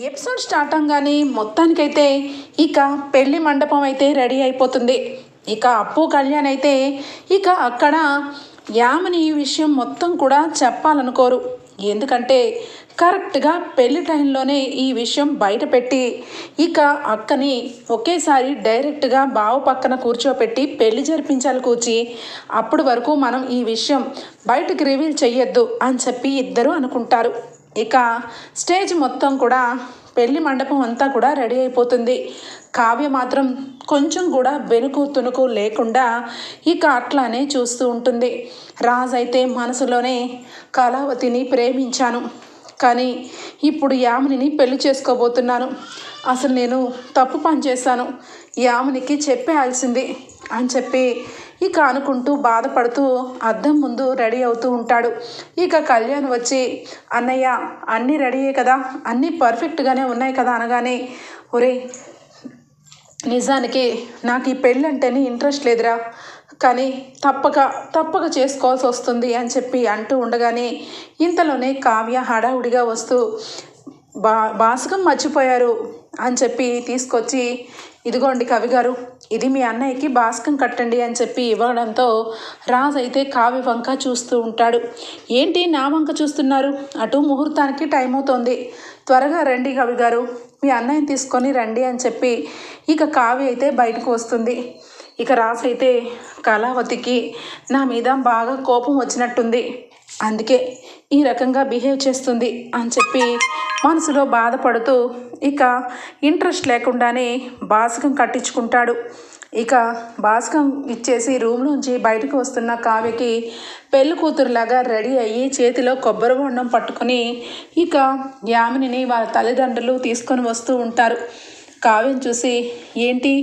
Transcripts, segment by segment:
Episode start అవగానే మొత్తానికైతే ఇక పెళ్ళి మండపం అయితే రెడీ అయిపోతుంది. ఇక అప్పు కళ్యాణ్ అయితే ఇక అక్కడ యామని ఈ విషయం మొత్తం కూడా చెప్పాలనుకోరు. ఎందుకంటే కరెక్ట్గా పెళ్ళి టైంలోనే ఈ విషయం బయట పెట్టి ఇక అక్కని ఒకేసారి డైరెక్ట్గా బావ పక్కన కూర్చోపెట్టి పెళ్ళి జరిపించాలి కూర్చి అప్పటి వరకు మనం ఈ విషయం బయటకు రివీల్ చెయ్యొద్దు అని చెప్పి ఇద్దరు అనుకుంటారు. ఇక స్టేజ్ మొత్తం కూడా పెళ్ళి మండపం అంతా కూడా రెడీ అయిపోతుంది. కావ్య మాత్రం కొంచెం కూడా వెనుకు తునుకు లేకుండా ఇక అట్లానే చూస్తూ ఉంటుంది. రాజ్ అయితే మనసులోనే కళావతిని ప్రేమించాను. కానీ ఇప్పుడు యామిని పెళ్ళి చేసుకోబోతున్నాను. అసలు నేను తప్పు పని చేశాను. యామినికి చెప్పేయాల్సింది అని చెప్పి ఇక అనుకుంటూ బాధపడుతూ అద్దం ముందు రెడీ అవుతూ ఉంటాడు. ఇక కళ్యాణ్ వచ్చి అన్నయ్య అన్నీ రెడీయే కదా? అన్నీ పర్ఫెక్ట్గానే ఉన్నాయి కదా? అనగానే ఒరే నిజానికి నాకు ఈ పెళ్ళి అంటేనే ఇంట్రెస్ట్ లేదురా. కానీ తప్పక తప్పక చేసుకోవాల్సి వస్తుంది అని చెప్పి అంటూ ఉండగానే ఇంతలోనే కావ్య హడావుడిగా వస్తూ బా బాసకం మర్చిపోయారు అని చెప్పి తీసుకొచ్చి ఇదిగోండి కవి గారు ఇది మీ అన్నయ్యకి బాస్కం కట్టండి అని చెప్పి ఇవ్వడంతో రాజు అయితే కావ్య వంక చూస్తూ ఉంటాడు. ఏంటి నా వంక చూస్తున్నారు? అటు ముహూర్తానికి టైం అవుతోంది. త్వరగా రండి కవిగారు మీ అన్నయ్యని తీసుకొని రండి అని చెప్పి ఇక కావ్య అయితే బయటకు వస్తుంది. ఇక రాజు అయితే కళావతికి నా మీద బాగా కోపం వచ్చినట్టుంది. అందుకే ఈ రకంగా బిహేవ్ చేస్తుంది అని చెప్పి మనసులో బాధపడుతూ ఇక ఇంట్రెస్ట్ లేకుండానే బాసకం కట్టించుకుంటాడు. ఇక బాసకం ఇచ్చేసి రూమ్ నుంచి బయటకు వస్తున్న కావ్యకి పెళ్ళి కూతురులాగా రెడీ అయ్యి చేతిలో కొబ్బరి బొండం పట్టుకొని ఇక యామినిని వాళ్ళ తల్లిదండ్రులు తీసుకొని వస్తూ ఉంటారు. కావ్యం చూసి ఏంటి?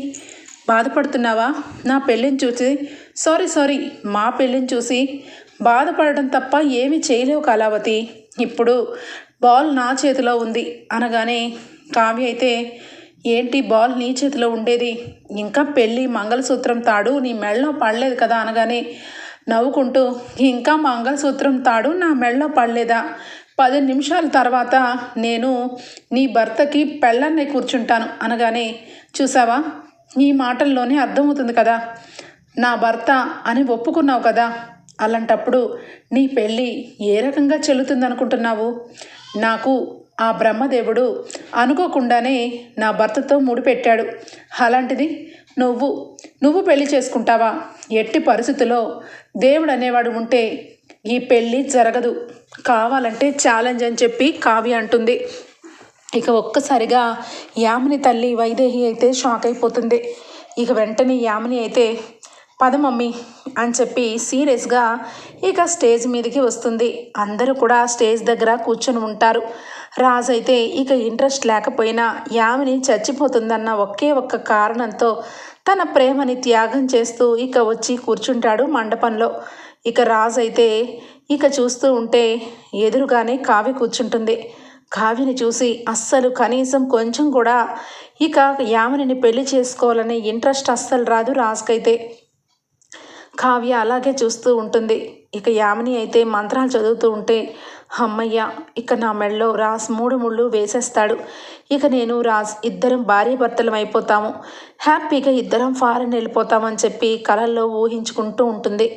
బాధపడుతున్నావా? నా పెళ్ళిని చూసి సారీ సారీ మా పెళ్ళిని చూసి బాధపడడం తప్ప ఏమీ చేయలేవు కళావతి. ఇప్పుడు బాల్ నా చేతిలో ఉంది అనగానే కావ్య అయితే ఏంటి బాల్ నీ చేతిలో ఉండేది? ఇంకా పెళ్ళి మంగళసూత్రం తాడు నీ మెళ్ళలో పడలేదు కదా? అనగానే నవ్వుకుంటూ ఇంకా మంగళసూత్రం తాడు నా మెళ్ళలో పడలేదా? పది నిమిషాల తర్వాత నేను నీ భర్తకి పెళ్ళన్నే కూర్చుంటాను. అనగానే చూసావా? నీ మాటల్లోనే అర్థమవుతుంది కదా. నా భర్త అని ఒప్పుకున్నావు కదా? అలాంటప్పుడు నీ పెళ్ళి ఏ రకంగా చెల్లుతుందనుకుంటున్నావు? నాకు ఆ బ్రహ్మదేవుడు అనుకోకుండానే నా భర్తతో ముడిపెట్టాడు. అలాంటిది నువ్వు నువ్వు పెళ్ళి చేసుకుంటావా? ఎట్టి పరిస్థితుల్లో దేవుడు అనేవాడు ఉంటే ఈ పెళ్ళి జరగదు. కావాలంటే ఛాలెంజ్ అని చెప్పి కావ్య అంటుంది. ఇక ఒక్కసారిగా యామిని తల్లి వైదేహి అయితే షాక్ అయిపోతుంది. ఇక వెంటనే యామిని అయితే పద మమ్మీ అని చెప్పి సీరియస్గా ఇక స్టేజ్ మీదకి వస్తుంది. అందరూ కూడా స్టేజ్ దగ్గర కూర్చొని ఉంటారు. రాజు అయితే ఇక ఇంట్రెస్ట్ లేకపోయినా యామిని చచ్చిపోతుందన్న ఒకే ఒక్క కారణంతో తన ప్రేమని త్యాగం చేస్తూ ఇక వచ్చి కూర్చుంటాడు మండపంలో. ఇక రాజు అయితే ఇక చూస్తూ ఉంటే ఎదురుగానే కావి కూర్చుంటుంది. కావ్యని చూసి అస్సలు కనీసం కొంచెం కూడా ఇక యామినిని పెళ్ళి చేసుకోవాలనే ఇంట్రెస్ట్ అస్సలు రాదు రాజుకైతే. కావ్య అలాగే చూస్తూ ఉంటుంది. ఇక యామిని అయితే మంత్రాలు చదువుతూ ఉంటే అమ్మయ్య ఇక నా మెడలో రాజ్ మూడు ముళ్ళు వేసేస్తాడు. ఇక నేను రాజ్ ఇద్దరం భార్య భర్తలం అయిపోతాము. హ్యాపీగా ఇద్దరం ఫారెన్ వెళ్ళిపోతామని చెప్పి కళల్లో ఊహించుకుంటూ ఉంటుంది.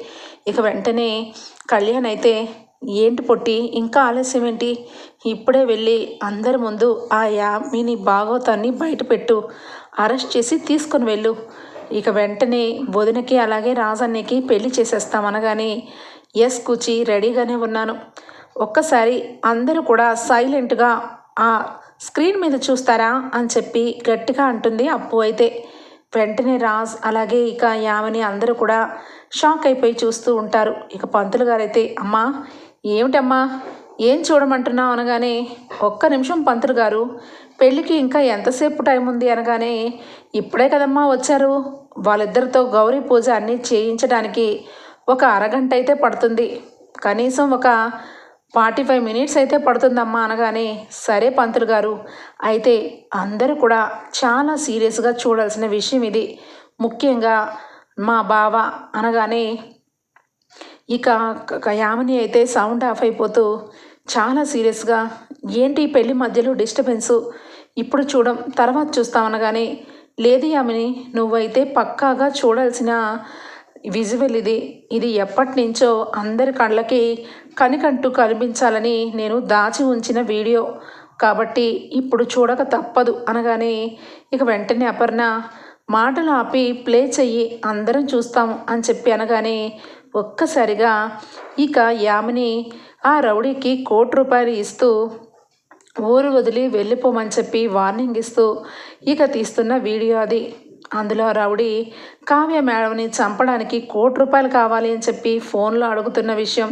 ఇక వెంటనే కళ్యాణ్ అయితే ఏంటి పొట్టి ఇంకా ఆలస్యం ఏంటి? ఇప్పుడే వెళ్ళి అందరి ముందు ఆ యామిని భాగవతాన్ని బయటపెట్టు అరెస్ట్ చేసి తీసుకొని వెళ్ళు. ఇక వెంటనే వదినకి అలాగే రాజన్నకి పెళ్ళి చేసేస్తాం అనగానే ఎస్ కూచి రెడీగానే ఉన్నాను. ఒక్కసారి అందరూ కూడా సైలెంట్గా ఆ స్క్రీన్ మీద చూస్తారా? అని చెప్పి గట్టిగా అంటుంది అప్పు అయితే. వెంటనే రాజ్ అలాగే ఇక యామని అందరూ కూడా షాక్ అయిపోయి చూస్తూ ఉంటారు. ఇక పంతులు గారైతే అమ్మా ఏమిటమ్మా? ఏం చూడమంటున్నావు? అనగానే ఒక్క నిమిషం పంతులు గారు పెళ్ళికి ఇంకా ఎంతసేపు టైం ఉంది అనగానే ఇప్పుడే కదమ్మా వచ్చారు. వాళ్ళిద్దరితో గౌరీ పూజ అన్నీ చేయించడానికి ఒక అరగంట అయితే పడుతుంది. కనీసం ఒక ఫార్టీ ఫైవ్ మినిట్స్ అయితే పడుతుందమ్మా అనగానే సరే పంతులు గారు అయితే అందరూ కూడా చాలా సీరియస్గా చూడాల్సిన విషయం ఇది. ముఖ్యంగా మా బావ అనగానే ఇక యామిని అయితే సౌండ్ ఆఫ్ అయిపోతూ చాలా సీరియస్గా ఏంటి పెళ్ళి మధ్యలో డిస్టర్బెన్సు? ఇప్పుడు చూడం తర్వాత చూస్తామనగానే లేదు యామిని నువ్వైతే పక్కాగా చూడాల్సిన విజువల్ ఇది. ఇది ఎప్పటి నుంచో అందరి కళ్ళకి కనికంటూ కనిపించాలని నేను దాచి ఉంచిన వీడియో. కాబట్టి ఇప్పుడు చూడక తప్పదు అనగానే ఇక వెంటనే అపర్ణ మాటలు ఆపి ప్లే చెయ్యి అందరం చూస్తాము అని చెప్పి అనగానే ఒక్కసారిగా ఇక యామిని ఆ రౌడీకి కోటి రూపాయలు ఇస్తూ ఊరు వదిలి వెళ్ళిపోమని చెప్పి వార్నింగ్ ఇస్తూ ఇక తీస్తున్న వీడియో అది. అందులో రౌడీ కావ్య మేడంని చంపడానికి కోటి రూపాయలు కావాలి అని చెప్పి ఫోన్లో అడుగుతున్న విషయం.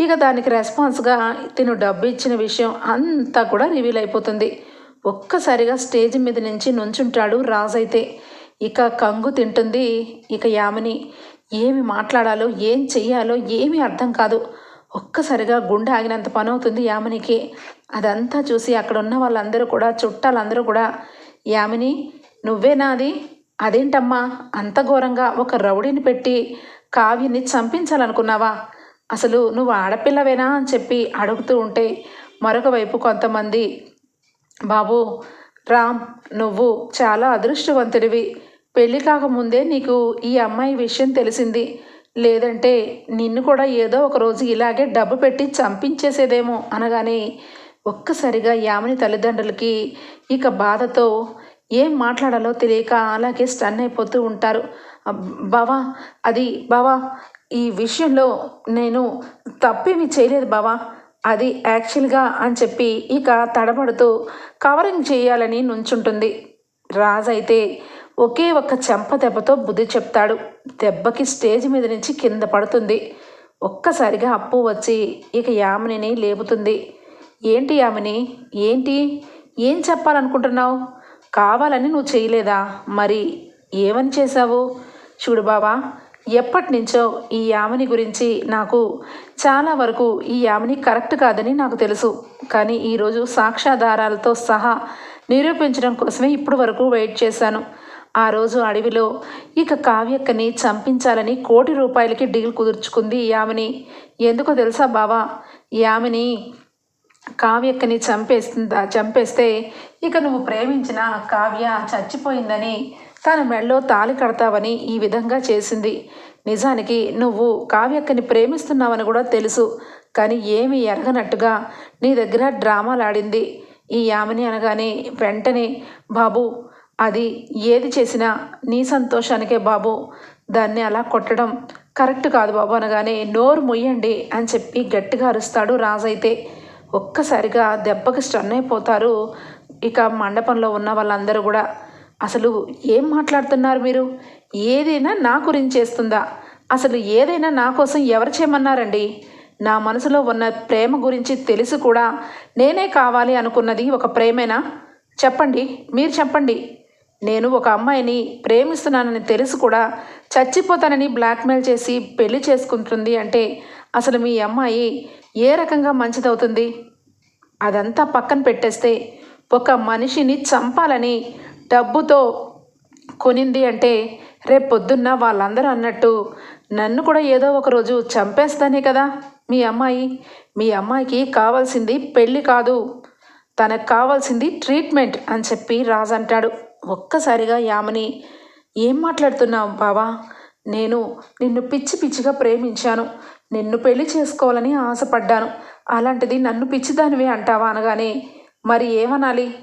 ఇక దానికి రెస్పాన్స్గా తిను డబ్బు ఇచ్చిన విషయం అంతా కూడా రివీల్ అయిపోతుంది. ఒక్కసారిగా స్టేజ్ మీద నుంచి నుంచుంటాడు రాజైతే ఇక కంగు తింటుంది ఇక యామిని. ఏమి మాట్లాడాలో ఏం చెయ్యాలో ఏమీ అర్థం కాదు. ఒక్కసారిగా గుండె ఆగినంత పని అవుతుంది యామినికి. అదంతా చూసి అక్కడ ఉన్న వాళ్ళందరూ కూడా చుట్టాలందరూ కూడా యామిని నువ్వేనా అది అదేంటమ్మా? అంత ఘోరంగా ఒక రౌడీని పెట్టి కావ్యని చంపించాలనుకున్నావా? అసలు నువ్వు ఆడపిల్లవేనా? అని చెప్పి అడుగుతూ ఉంటే మరొక వైపు కొంతమంది బాబు రామ్ నువ్వు చాలా అదృష్టవంతుడివి. పెళ్ళి కాకముందే నీకు ఈ అమ్మాయి విషయం తెలిసింది. లేదంటే నిన్ను కూడా ఏదో ఒక రోజు ఇలాగే డబ్బు పెట్టి చంపించేసేదేమో అనగానే ఒక్కసారిగా యామిని తల్లిదండ్రులకి ఇక బాధతో ఏం మాట్లాడాలో తెలియక అలాగే స్టన్ అయిపోతూ ఉంటారు. బావా అది బావా ఈ విషయంలో నేను తప్పేమీ చేయలేదు బావా. అది యాక్చువల్గా అని చెప్పి ఇక తడబడుతూ కవరింగ్ చేయాలని నుంచుంటుంది. రాజు అయితే ఒకే ఒక్క చెంప దెబ్బతో బుద్ధి చెప్తాడు. దెబ్బకి స్టేజ్ మీద నుంచి కింద పడుతుంది. ఒక్కసారిగా అప్పు వచ్చి ఇక యామినిని లేపుతుంది. ఏంటి యామిని? ఏంటి? ఏం చెప్పాలనుకుంటున్నావు? కావాలని నువ్వు చేయలేదా? మరి ఏమని చేశావు? చూడు బావా ఎప్పటి నుంచో ఈ యామిని గురించి నాకు చాలా వరకు ఈ యామిని కరెక్ట్ కాదని నాకు తెలుసు. కానీ ఈరోజు సాక్ష్యాధారాలతో సహా నిరూపించడం కోసమే ఇప్పటి వరకు వెయిట్ చేశాను. ఆ రోజు అడవిలో ఇక కావ్యక్కని చంపించాలని కోటి రూపాయలకి డీల్ కుదుర్చుకుంది యామిని. ఎందుకో తెలుసా బావా? యామిని కావ్యక్కని చంపేస్తుందా చంపేస్తే ఇక నువ్వు ప్రేమించిన కావ్య చచ్చిపోయిందని తన మెడలో తాలి కడతావని ఈ విధంగా చేసింది. నిజానికి నువ్వు కావ్యక్కని ప్రేమిస్తున్నావని కూడా తెలుసు కానీ ఏమి ఎరగనట్టుగా నీ దగ్గర డ్రామాలాడింది ఈ యామిని అనగానే వెంటనే బాబు అది ఏది చేసినా నీ సంతోషానికే బాబు. దాన్ని అలా కొట్టడం కరెక్ట్ కాదు బాబు అనగానే నోరు మొయ్యండి అని చెప్పి గట్టిగా అరుస్తాడు రాజైతే ఒక్కసారిగా దెబ్బకి స్టన్ అయిపోతారు ఇక మండపంలో ఉన్న వాళ్ళందరూ కూడా. అసలు ఏం మాట్లాడుతున్నారు మీరు? ఏదైనా నా గురించి చేస్తుందా? అసలు ఏదైనా నా కోసం ఎవరు చేయమన్నారండి? నా మనసులో ఉన్న ప్రేమ గురించి తెలిసి కూడా నేనే కావాలి అనుకున్నది ఒక ప్రేమేనా? చెప్పండి మీరు చెప్పండి. నేను ఒక అమ్మాయిని ప్రేమిస్తున్నానని తెలిసి కూడా చచ్చిపోతానని బ్లాక్మెయిల్ చేసి పెళ్ళి చేసుకుంటుంది అంటే అసలు మీ అమ్మాయి ఏ రకంగా మంచిదవుతుంది? అదంతా పక్కన పెట్టేస్తే ఒక మనిషిని చంపాలని డబ్బుతో కొనింది అంటే రేపు పొద్దున్న వాళ్ళందరూ అన్నట్టు నన్ను కూడా ఏదో ఒక రోజు చంపేస్తానే కదా మీ అమ్మాయి. మీ అమ్మాయికి కావాల్సింది పెళ్ళి కాదు తనకు కావాల్సింది ట్రీట్మెంట్ అని చెప్పి రాజు అంటాడు. ఒక్కసారిగా యామని ఏం మాట్లాడుతున్నావు బావా? నేను నిన్ను పిచ్చి పిచ్చిగా ప్రేమించాను. నిన్ను పెళ్ళి చేసుకోవాలని ఆశపడ్డాను. అలాంటిది నన్ను పిచ్చిదానివే అంటావా? అనగానే మరి ఏమనాలి?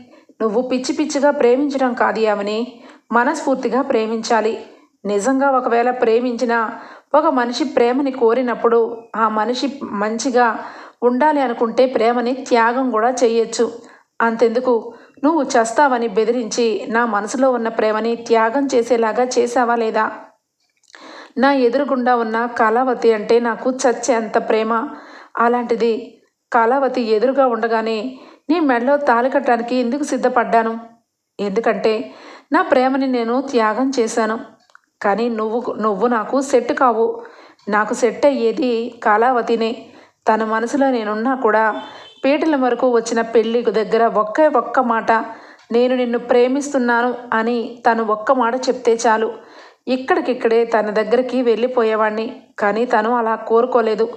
నువ్వు పిచ్చి పిచ్చిగా ప్రేమించడం కాదు యామని. మనస్ఫూర్తిగా ప్రేమించాలి. నిజంగా ఒకవేళ ప్రేమించిన ఒక మనిషి ప్రేమని కోరినప్పుడు ఆ మనిషి మంచిగా ఉండాలి అనుకుంటే ప్రేమని త్యాగం కూడా చేయొచ్చు అంతెందుకు? నువ్వు చస్తావని బెదిరించి నా మనసులో ఉన్న ప్రేమని త్యాగం చేసేలాగా చేసావా లేదా? నా ఎదురుగుండా ఉన్న కళావతి అంటే నాకు చచ్చే అంత ప్రేమ. అలాంటిది కళావతి ఎదురుగా ఉండగానే నీ మెడలో తాలి కట్టడానికి ఎందుకు సిద్ధపడ్డాను? ఎందుకంటే నా ప్రేమని నేను త్యాగం చేశాను. కానీ నువ్వు నువ్వు నాకు సెట్ కావు. నాకు సెట్ అయ్యేది కళావతినే. తన మనసులో నేనున్నా కూడా పీటల వరకు వచ్చిన పెళ్ళి దగ్గర ఒకే ఒక్క మాట నేను నిన్ను ప్రేమిస్తున్నాను అని తను ఒక్క మాట చెప్తే చాలు. ఇక్కడికిక్కడే తన దగ్గరికి వెళ్ళిపోయేవాణ్ణి కానీ తను అలా కోరుకోలేదు.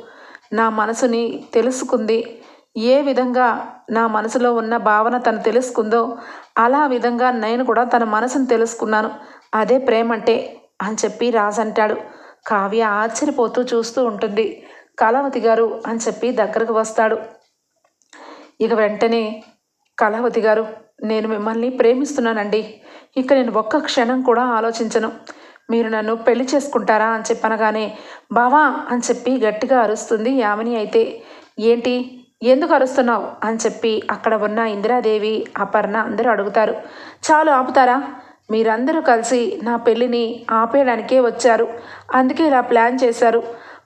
నా మనసుని తెలుసుకుంది. ఏ విధంగా నా మనసులో ఉన్న భావన తను తెలుసుకుందో అలా విధంగా నేను కూడా తన మనసును తెలుసుకున్నాను. అదే ప్రేమ అంటే అని చెప్పి రాజు అంటాడు. కావ్య ఆశ్చర్యపోతూ చూస్తూ ఉంటుంది. కళావతి గారు అని చెప్పి దగ్గరకు వస్తాడు. ఇక వెంటనే కళావతి గారు నేను మిమ్మల్ని ప్రేమిస్తున్నానండి. ఇక నేను ఒక్క క్షణం కూడా ఆలోచించను. మీరు నన్ను పెళ్ళి చేసుకుంటారా అని చెప్పనగానే బావా అని చెప్పి గట్టిగా అరుస్తుంది యామిని అయితే. ఏంటి? ఎందుకు అరుస్తున్నావు? అని చెప్పి అక్కడ ఉన్న ఇందిరాదేవి అపర్ణ అందరూ అడుగుతారు. చాలు ఆపుతారా? మీరందరూ కలిసి నా పెళ్ళిని ఆపేయడానికే వచ్చారు. అందుకే ఇలా ప్లాన్ చేశారు.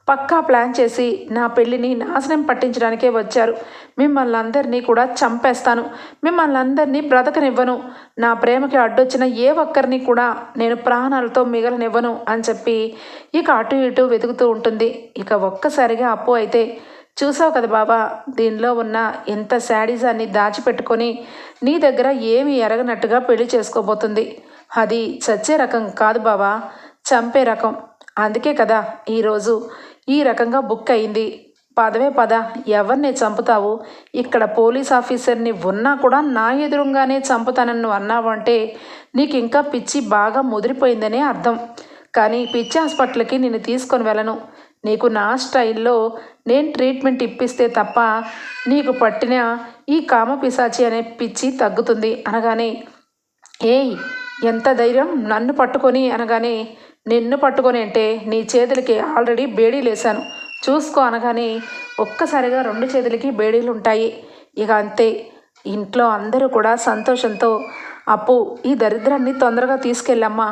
పక్కా ప్లాన్ చేసి నా పెళ్ళిని నాశనం పట్టించడానికే వచ్చారు. మిమ్మల్ని అందరినీ కూడా చంపేస్తాను. మిమ్మల్ని అందరినీ బ్రతకనివ్వను. నా ప్రేమకి అడ్డొచ్చిన ఏ ఒక్కరిని కూడా నేను ప్రాణాలతో మిగలనివ్వను అని చెప్పి ఇక అటు ఇటు వెతుకుతూ ఉంటుంది. ఇక ఒక్కసారిగా అప్పు అయితే చూసావు కదా బాబా దీనిలో ఉన్న ఎంత శాడీజాన్ని దాచిపెట్టుకొని నీ దగ్గర ఏమి ఎరగనట్టుగా పెళ్ళి చేసుకోబోతుంది. అది చచ్చే రకం కాదు బాబా చంపే రకం. అందుకే కదా ఈరోజు ఈ రకంగా బుక్ అయింది. పదవే పద ఎవరిని చంపుతావు? ఇక్కడ పోలీస్ ఆఫీసర్ని ఉన్నా కూడా నా ఎదురుగానే చంపుతానన్ను అన్నావంటే అన్నావు అంటే నీకు ఇంకా పిచ్చి బాగా ముదిరిపోయిందనే అర్థం. కానీ పిచ్చి హాస్పిటల్కి నేను తీసుకొని వెళ్ళను. నీకు నా స్టైల్లో నేను ట్రీట్మెంట్ ఇప్పిస్తే తప్ప నీకు పట్టిన ఈ కామ పిశాచి అనే పిచ్చి తగ్గుతుంది అనగానే ఏయ్ ఎంత ధైర్యం నన్ను పట్టుకొని అనగానే నిన్ను పట్టుకొని అంటే నీ చేతులకి ఆల్రెడీ బేడీలేశాను చూసుకో అనగానే ఒక్కసారిగా రెండు చేతులకి బేడీలు ఉంటాయి. ఇక అంతే. ఇంట్లో అందరూ కూడా సంతోషంతో అప్పు ఈ దరిద్రాన్ని తొందరగా తీసుకెళ్ళమ్మా.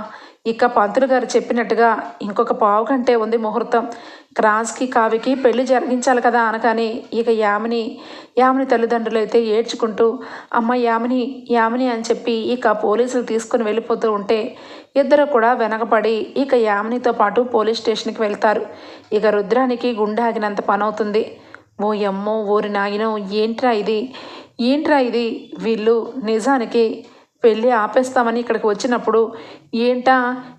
ఇక పంతులు గారు చెప్పినట్టుగా ఇంకొక పావు గంటే ఉంది ముహూర్తం. క్రాస్కి కావికి పెళ్ళి జరిగించాలి కదా అనగానే ఇక యామిని యామిని తల్లిదండ్రులు అయితే ఏడ్చుకుంటూ అమ్మ యామిని యామిని అని చెప్పి ఇక పోలీసులు తీసుకుని వెళ్ళిపోతూ ఉంటే ఇద్దరు కూడా వెనకపడి ఇక యామినితో పాటు పోలీస్ స్టేషన్కి వెళ్తారు. ఇక రుద్రానికి గుండె ఆగినంత పని అవుతుంది ఓ ఎమ్మో ఓరి నాయనో ఏంట్రా ఇది? ఏంట్రా ఇది? వీళ్ళు నిజానికి పెళ్ళి ఆపేస్తామని ఇక్కడికి వచ్చినప్పుడు ఏంటా?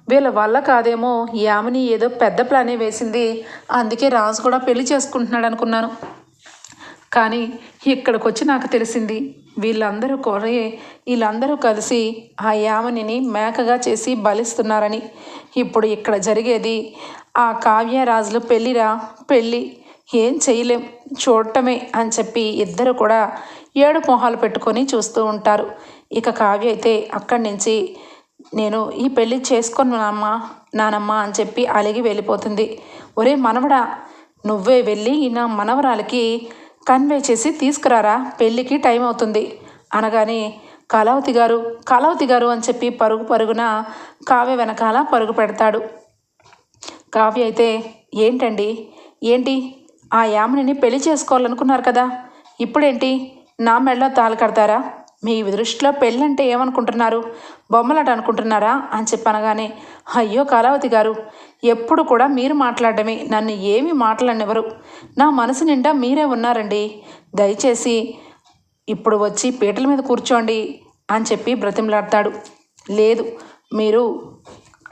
వీళ్ళ వల్ల కాదేమో యామిని ఏదో పెద్ద ప్లానే వేసింది. అందుకే రాజు కూడా పెళ్ళి చేసుకుంటున్నాడు అనుకున్నాను కానీ ఇక్కడికి వచ్చి నాకు తెలిసింది వీళ్ళందరూ కొరే వీళ్ళందరూ కలిసి ఆ యామనిని మేకగా చేసి బలిస్తున్నారని. ఇప్పుడు ఇక్కడ జరిగేది ఆ కావ్యరాజులు పెళ్ళిరా? పెళ్ళి. ఏం చేయలేం. చూడటమే అని చెప్పి ఇద్దరు కూడా ఏడు మొహాలు పెట్టుకొని చూస్తూ ఉంటారు. ఇక కావ్య అయితే అక్కడి నుంచి నేను ఈ పెళ్ళి చేసుకున్నానమ్మా నానమ్మ అని చెప్పి అలిగి వెళ్ళిపోతుంది. ఒరే మనవడా నువ్వే వెళ్ళి నా మనవరాలకి కన్వే చేసి తీసుకురారా? పెళ్ళికి టైం అవుతుంది. అనగానే కళావతి గారు కళావతి గారు అని చెప్పి పరుగు పరుగున కావ్య వెనకాల పరుగు పెడతాడు. కావ్య అయితే ఏంటండి? ఏంటి? ఆ యామిని పెళ్ళి చేసుకోవాలనుకున్నారు కదా? ఇప్పుడేంటి? నా మెడలో తాళు కడతారా? మీ దృష్టిలో పెళ్ళంటే ఏమనుకుంటున్నారు? బొమ్మలాట అనుకుంటున్నారా? అని చెప్పనగానే అయ్యో కళావతి గారు ఎప్పుడు కూడా మీరు మాట్లాడమే నన్ను ఏమీ మాట్లాడనివ్వరు. నా మనసు నిండా మీరే ఉన్నారండి. దయచేసి ఇప్పుడు వచ్చి పీటల మీద కూర్చోండి అని చెప్పి బ్రతిమలాడతాడు. లేదు మీరు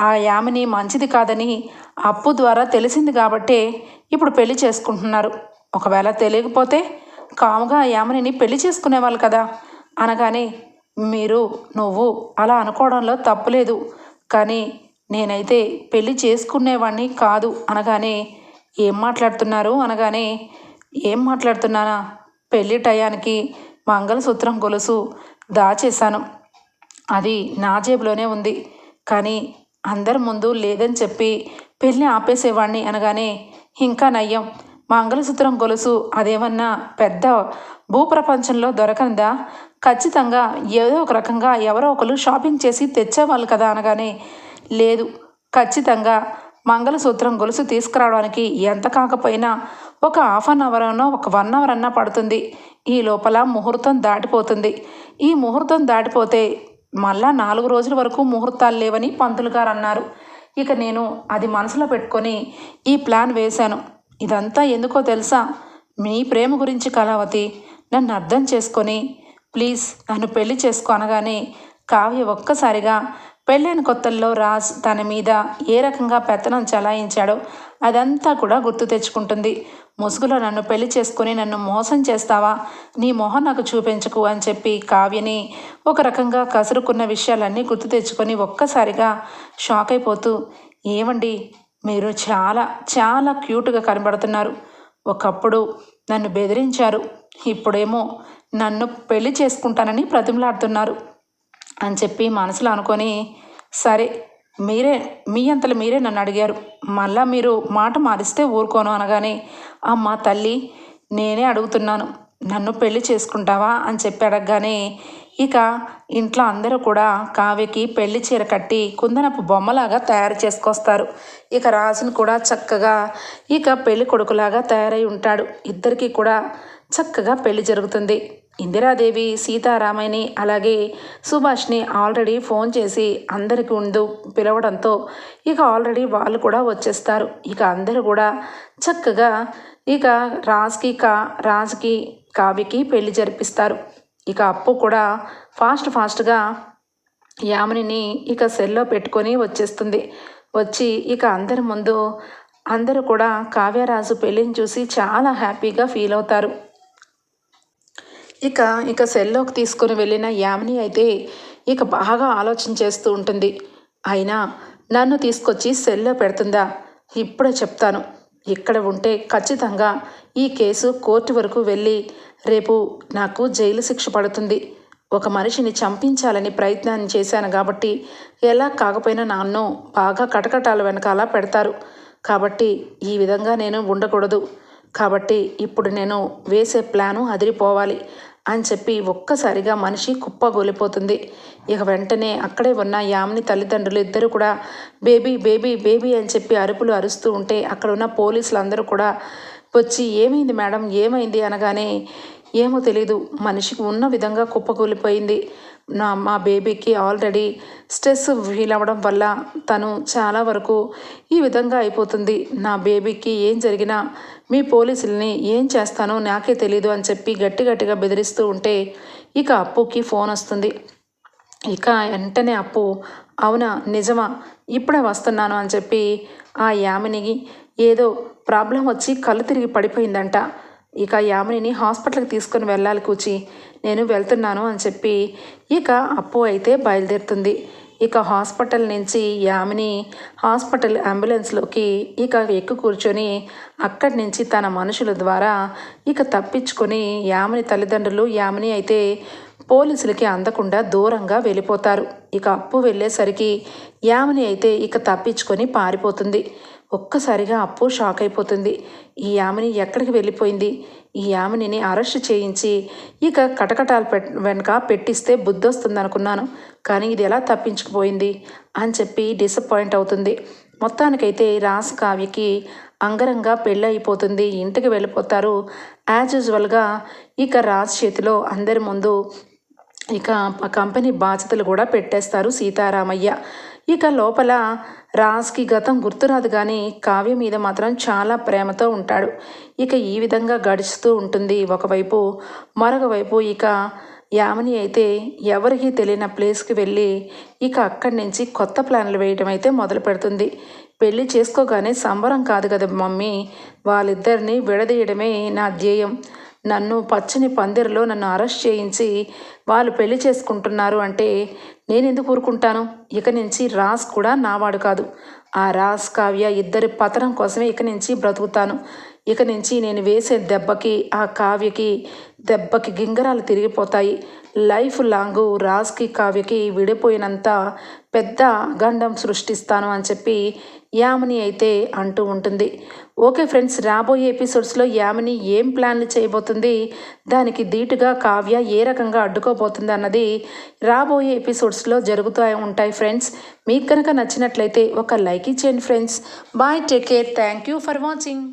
ఆ యామిని మంచిది కాదని అప్పు ద్వారా తెలిసింది కాబట్టే ఇప్పుడు పెళ్ళి చేసుకుంటున్నారు. ఒకవేళ తెలియకపోతే కాముగా యామిని పెళ్ళి చేసుకునేవాళ్ళు కదా. అనగానే మీరు నువ్వు అలా అనుకోవడంలో తప్పులేదు. కానీ నేనైతే పెళ్ళి చేసుకునేవాడిని కాదు. అనగానే ఏం మాట్లాడుతున్నారు? అనగానే ఏం మాట్లాడుతున్నానా? పెళ్ళి టయానికి మంగళసూత్రం గొలుసు దాచేశాను. అది నా జేబులోనే ఉంది. కానీ అందరి ముందు లేదని చెప్పి పెళ్ళి ఆపేసేవాడిని అనగానే ఇంకా నయ్యం. మంగళసూత్రం గొలుసు అదేమన్నా పెద్ద భూప్రపంచంలో దొరకందా? ఖచ్చితంగా ఏదో ఒక రకంగా ఎవరో ఒకరు షాపింగ్ చేసి తెచ్చేవాళ్ళు కదా అనగానే లేదు ఖచ్చితంగా మంగళసూత్రం గొలుసు తీసుకురావడానికి ఎంత కాకపోయినా ఒక హాఫ్ అన్ అవర్ అన్నో ఒక వన్ అవర్ అన్నా పడుతుంది. ఈ లోపల ముహూర్తం దాటిపోతుంది. ఈ ముహూర్తం దాటిపోతే మళ్ళా నాలుగు రోజుల వరకు ముహూర్తాలు లేవని పంతులు గారు అన్నారు. ఇక నేను అది మనసులో పెట్టుకొని ఈ ప్లాన్ వేశాను. ఇదంతా ఎందుకో తెలుసా? మీ ప్రేమ గురించి కళావతి. నన్ను అర్థం చేసుకొని ప్లీజ్ నన్ను పెళ్ళి చేసుకో అనగానే కావ్య ఒక్కసారిగా పెళ్ళైన కొత్తల్లో రాజ్ తన మీద ఏ రకంగా పెత్తనం చలాయించాడో అదంతా కూడా గుర్తు తెచ్చుకుంటుంది. ముసుగులో నన్ను పెళ్ళి చేసుకుని నన్ను మోసం చేస్తావా? నీ మొహం నాకు చూపించకు అని చెప్పి కావ్యని ఒక రకంగా కసురుకున్న విషయాలన్నీ గుర్తు తెచ్చుకొని ఒక్కసారిగా షాక్ అయిపోతూ ఏమండి? మీరు చాలా చాలా క్యూట్గా కనబడుతున్నారు. ఒకప్పుడు నన్ను బెదిరించారు. ఇప్పుడేమో నన్ను పెళ్ళి చేసుకుంటానని ప్రతిమలాడుతున్నారు అని చెప్పి మనసులో అనుకొని సరే మీరే మీ అంతలు మీరే నన్ను అడిగారు. మళ్ళా మీరు మాట మారిస్తే ఊరుకోను అనగానే అమ్మ తల్లి నేనే అడుగుతున్నాను. నన్ను పెళ్ళి చేసుకుంటావా అని చెప్పి అడగగానే ఇక ఇంట్లో అందరూ కూడా కావ్యకి పెళ్ళి చీర కట్టి కుందనపు బొమ్మలాగా తయారు చేసుకొస్తారు. ఇక రాజును కూడా చక్కగా ఇక పెళ్ళి కొడుకులాగా తయారై ఉంటాడు. ఇద్దరికీ కూడా చక్కగా పెళ్ళి జరుగుతుంది. ఇందిరాదేవి సీతారామయ్యని అలాగే సుభాష్ని ఆల్రెడీ ఫోన్ చేసి అందరికి ఉండు పిలవడంతో ఇక ఆల్రెడీ వాళ్ళు కూడా వచ్చేస్తారు. ఇక అందరూ కూడా చక్కగా ఇక రాజ్కి కా రాజ్కి కావ్యకి పెళ్ళి జరిపిస్తారు. ఇక అప్పు కూడా ఫాస్ట్ ఫాస్ట్గా యామినిని ఇక సెల్లో పెట్టుకొని వచ్చేస్తుంది. వచ్చి ఇక అందరి ముందు అందరూ కూడా కావ్యరాజు పెళ్ళిని చూసి చాలా హ్యాపీగా ఫీల్ అవుతారు. ఇక ఇక సెల్లోకి తీసుకుని వెళ్ళిన యామిని అయితే ఇక బాగా ఆలోచన చేస్తూ ఉంటుంది. అయినా నన్ను తీసుకొచ్చి సెల్లో పెడుతుందా? ఇప్పుడే చెప్తాను. ఇక్కడ ఉంటే ఖచ్చితంగా ఈ కేసు కోర్టు వరకు వెళ్ళి రేపు నాకు జైలు శిక్ష పడుతుంది. ఒక మనిషిని చంపించాలని ప్రయత్నాన్ని చేశాను కాబట్టి ఎలా కాకపోయినా నన్ను బాగా కటకటాల వెనకాల పెడతారు. కాబట్టి ఈ విధంగా నేను ఉండకూడదు. కాబట్టి ఇప్పుడు నేను వేసే ప్లాను అదిరిపోవాలి. అని చెప్పి ఒక్కసారిగా మనిషి కుప్పగోలిపోతుంది. ఇక వెంటనే అక్కడే ఉన్న యామిని తల్లిదండ్రులు ఇద్దరు కూడా బేబీ బేబీ బేబీ అని చెప్పి అరుపులు అరుస్తూ ఉంటే అక్కడ ఉన్న పోలీసులు అందరూ కూడా వచ్చి ఏమైంది మేడం? ఏమైంది? అనగానే ఏమో తెలియదు మనిషికి ఉన్న విధంగా కుప్పకూలిపోయింది నా మా బేబీకి ఆల్రెడీ స్ట్రెస్ ఫీల్ అవ్వడం వల్ల తను చాలా వరకు ఈ విధంగా అయిపోతుంది. నా బేబీకి ఏం జరిగినా మీ పోలీసుల్ని ఏం చేస్తానో నాకే తెలీదు అని చెప్పి గట్టి గట్టిగా బెదిరిస్తూ ఉంటే ఇక అప్పుకి ఫోన్ వస్తుంది. ఇక వెంటనే అప్పు అవునా నిజమా ఇప్పుడే వస్తున్నాను అని చెప్పి ఆ యామినికి ఏదో ప్రాబ్లం వచ్చి కళ్ళు తిరిగి పడిపోయిందంట. ఇక యామినిని హాస్పిటల్కి తీసుకొని వెళ్ళాలి కూచి. నేను వెళ్తున్నాను అని చెప్పి ఇక అప్పు అయితే బయలుదేరుతుంది. ఇక హాస్పిటల్ నుంచి యామిని హాస్పిటల్ అంబులెన్స్లోకి ఇక ఎక్కు కూర్చొని అక్కడి నుంచి తన మనుషుల ద్వారా ఇక తప్పించుకొని యామిని తల్లిదండ్రులు యామిని అయితే పోలీసులకి అందకుండా దూరంగా వెళ్ళిపోతారు. ఇక అప్పు వెళ్ళేసరికి యామిని అయితే ఇక తప్పించుకొని పారిపోతుంది. ఒక్కసారిగా అప్పు షాక్ అయిపోతుంది. ఈ యామిని ఎక్కడికి వెళ్ళిపోయింది? ఈ యామినిని అరెస్ట్ చేయించి ఇక కటకటాలు పెట్ వెనక పెట్టిస్తే బుద్ధొస్తుంది అనుకున్నాను కానీ ఇది ఎలా తప్పించుకుపోయింది? అని చెప్పి డిసప్పాయింట్ అవుతుంది. మొత్తానికైతే రాస్ కావ్యకి అంగరంగా పెళ్ళి అయిపోతుంది ఇంటికి వెళ్ళిపోతారు. యాజ్ యూజువల్గా ఇక రాజ్ చేతిలో అందరి ముందు ఇక కంపెనీ బాధ్యతలు కూడా పెట్టేస్తారు సీతారామయ్య. ఇక లోపల రాజ్కి గతం గుర్తురాదు కానీ కావ్య మీద మాత్రం చాలా ప్రేమతో ఉంటాడు. ఇక ఈ విధంగా గడుస్తూ ఉంటుంది. ఒకవైపు మరొక వైపు ఇక యామిని అయితే ఎవరికీ తెలియని ప్లేస్కి వెళ్ళి ఇక అక్కడి నుంచి కొత్త ప్లాన్లు వేయడం అయితే మొదలు పెడుతుంది. పెళ్ళి చేసుకోగానే సంబరం కాదు కదా మమ్మీ. వాళ్ళిద్దరిని విడదీయడమే నా ధ్యేయం. నన్ను పచ్చని పందిరిలో నన్ను అరెస్ట్ చేయించి వాళ్ళు పెళ్ళి చేసుకుంటున్నారు అంటే నేను ఎందుకు ఊరుకుంటాను? ఇక నుంచి రాస్ కూడా నావాడు కాదు. ఆ రాస్ కావ్య ఇద్దరి పతనం కోసమే ఇక నుంచి బ్రతుకుతాను. ఇక నుంచి నేను వేసే దెబ్బకి ఆ కావ్యకి దెబ్బకి గింగరాలు తిరిగిపోతాయి. లైఫ్ లాంగ్ రాజ్కి కావ్యకి విడిపోయినంత పెద్ద గండం సృష్టిస్తాను అని చెప్పి యామిని అయితే అంటూ ఉంటుంది. ఓకే ఫ్రెండ్స్ రాబోయే ఎపిసోడ్స్లో యామిని ఏం ప్లాన్లు చేయబోతుంది దానికి ధీటుగా కావ్య ఏ రకంగా అడ్డుకోబోతుంది అన్నది రాబోయే ఎపిసోడ్స్లో జరుగుతూ ఉంటాయి ఫ్రెండ్స్. మీకు కనుక నచ్చినట్లయితే ఒక లైక్ ఇచ్చేయండి friends. Bye take care. Thank you for watching.